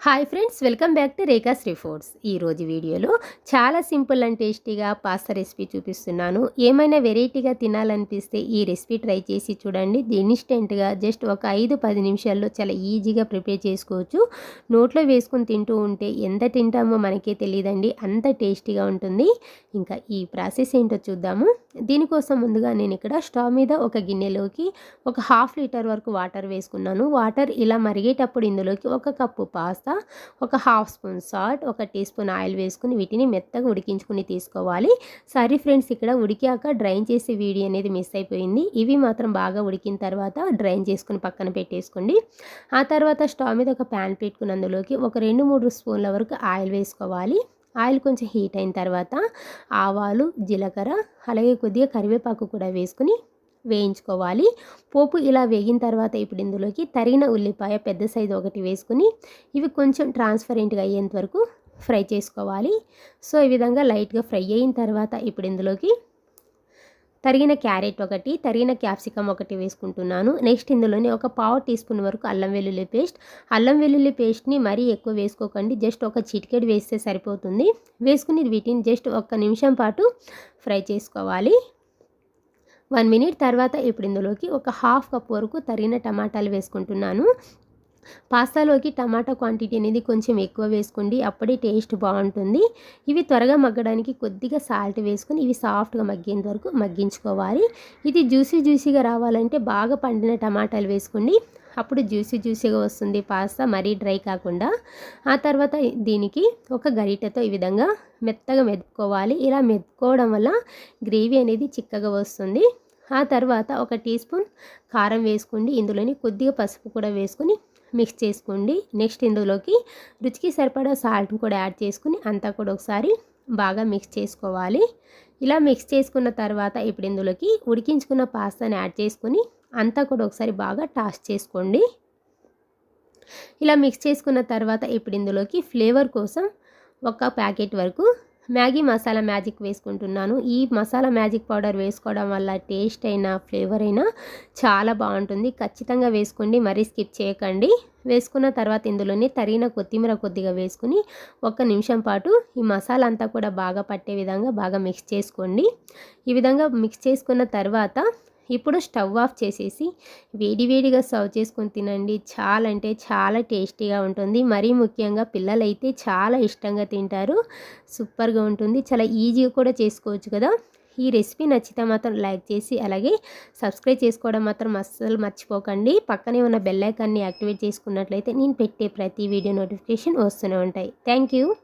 Hi friends welcome back to Rekha Sri foods ఈరోజు వీడియోలో చాలా సింపుల్ అండ్ టేస్టీగా పాస్తా రెసిపీ చూపిస్తున్నాను. ఏమైనా వెరైటీగా తినాలనిపిస్తే ఈ రెసిపీ ట్రై చేసి చూడండి. ఇన్స్టెంట్గా జస్ట్ ఒక ఐదు పది నిమిషాల్లో చాలా ఈజీగా ప్రిపేర్ చేసుకోవచ్చు. నోట్లో వేసుకొని తింటూ ఉంటే ఎంత తింటామో మనకే తెలియదండి. అంత టేస్టీగా ఉంటుంది. ఇంకా ఈ ప్రాసెస్ ఏంటో చూద్దాము. దీనికోసం ముందుగా నేను ఇక్కడ స్టవ్ మీద ఒక గిన్నెలోకి ఒక హాఫ్ లీటర్ వరకు వాటర్ వేసుకున్నాను. వాటర్ ఇలా మరిగేటప్పుడు ఇందులోకి ఒక కప్పు పాస్తా ఒక హాఫ్ స్పూన్ సాల్ట్ ఒక టీ స్పూన్ ఆయిల్ వేసుకుని వీటిని మెత్తగా ఉడికించుకుని తీసుకోవాలి. సారీ ఫ్రెండ్స్ ఇక్కడ ఉడికాక డ్రైన్ చేసే వీడియో అనేది మిస్ అయిపోయింది. ఇవి మాత్రం బాగా ఉడికిన తర్వాత డ్రైన్ చేసుకుని పక్కన పెట్టేసుకోండి. ఆ తర్వాత స్టవ్ మీద ఒక ప్యాన్ పెట్టుకుని అందులోకి ఒక రెండు మూడు స్పూన్ల వరకు ఆయిల్ వేసుకోవాలి. ఆయిల్ కొంచెం హీట్ అయిన తర్వాత ఆవాలు జీలకర్ర అలాగే కొద్దిగా కరివేపాకు కూడా వేసుకుని వేయించుకోవాలి. పోపు ఇలా వేగిన తర్వాత ఇప్పుడు ఇందులోకి తరిగిన ఉల్లిపాయ పెద్ద సైజు ఒకటి వేసుకుని ఇవి కొంచెం ట్రాన్స్పరెంట్గా అయ్యేంత వరకు ఫ్రై చేసుకోవాలి. సో ఈ విధంగా లైట్గా ఫ్రై అయిన తర్వాత ఇప్పుడు ఇందులోకి తరిగిన క్యారెట్ ఒకటి తరిగిన క్యాప్సికమ్ ఒకటి వేసుకుంటున్నాను. నెక్స్ట్ ఇందులోనే ఒక పావు టీ స్పూన్ వరకు అల్లం వెల్లుల్లి పేస్ట్. అల్లం వెల్లుల్లి పేస్ట్ని మరీ ఎక్కువ వేసుకోకండి. జస్ట్ ఒక చిటికెడు వేస్తే సరిపోతుంది. వేసుకుని వీటిని జస్ట్ ఒక్క నిమిషం పాటు ఫ్రై చేసుకోవాలి. వన్ మినిట్ తర్వాత ఇప్పుడు ఇందులోకి ఒక హాఫ్ కప్ వరకు తరిగిన టమాటాలు వేసుకుంటున్నాను. పాస్తాలోకి టమాటా క్వాంటిటీ అనేది కొంచెం ఎక్కువ వేసుకోండి అప్పుడే టేస్ట్ బాగుంటుంది. ఇవి త్వరగా మగ్గడానికి కొద్దిగా సాల్ట్ వేసుకొని ఇవి సాఫ్ట్గా మగ్గేంత వరకు మగ్గించుకోవాలి. ఇది జ్యూసీ జ్యూసీగా రావాలంటే బాగా పండిన టమాటాలు వేసుకోండి. అప్పుడు జ్యూసీ జ్యూసీగా వస్తుంది పాస్తా మరీ డ్రై కాకుండా. ఆ తర్వాత దీనికి ఒక గరిటెతో ఈ విధంగా మెత్తగా మెదుపుకోవాలి. ఇలా మెదుపుకోవడం వల్ల గ్రేవీ అనేది చిక్కగా వస్తుంది. ఆ తర్వాత ఒక టీ స్పూన్ కారం వేసుకోండి. ఇందులోని కొద్దిగా పసుపు కూడా వేసుకొని మిక్స్ చేసుకోండి. నెక్స్ట్ ఇందులోకి రుచికి సరిపడా సాల్ట్ కూడా యాడ్ చేసుకుని అంతా కూడా ఒకసారి బాగా మిక్స్ చేసుకోవాలి. ఇలా మిక్స్ చేసుకున్న తర్వాత ఇప్పుడు ఇందులోకి ఉడికించుకున్న పాస్తాని యాడ్ చేసుకుని అంతా కూడా ఒకసారి బాగా టాస్ చేసుకోండి. ఇలా మిక్స్ చేసుకున్న తర్వాత ఇప్పుడు ఇందులోకి ఫ్లేవర్ కోసం ఒక ప్యాకెట్ వరకు మ్యాగీ మసాలా మ్యాజిక్ వేసుకుంటున్నాను. ఈ మసాలా మ్యాజిక్ పౌడర్ వేసుకోవడం వల్ల టేస్ట్ అయినా ఫ్లేవర్ అయినా చాలా బాగుంటుంది. ఖచ్చితంగా వేసుకోండి మరీ స్కిప్ చేయకండి. వేసుకున్న తర్వాత ఇందులోనే తరిగిన కొత్తిమీర కొద్దిగా వేసుకుని ఒక్క నిమిషం పాటు ఈ మసాలా అంతా కూడా బాగా పట్టే విధంగా బాగా మిక్స్ చేసుకోండి. ఈ విధంగా మిక్స్ చేసుకున్న తర్వాత ఇప్పుడు స్టవ్ ఆఫ్ చేసేసి వేడివేడిగా సర్వ్ చేసుకొని తినండి. చాలా అంటే చాలా టేస్టీగా ఉంటుంది. మరీ ముఖ్యంగా పిల్లలైతే చాలా ఇష్టంగా తింటారు. సూపర్గా ఉంటుంది. చాలా ఈజీగా కూడా చేసుకోవచ్చు కదా. ఈ రెసిపీ నచ్చితే మాత్రం లైక్ చేసి అలాగే సబ్స్క్రైబ్ చేసుకోవడం మాత్రం అస్సలు మర్చిపోకండి. పక్కనే ఉన్న బెల్ ఐకాన్ని యాక్టివేట్ చేసుకున్నట్లయితే నేను పెట్టే ప్రతి వీడియో నోటిఫికేషన్ వస్తూనే ఉంటాయి. థ్యాంక్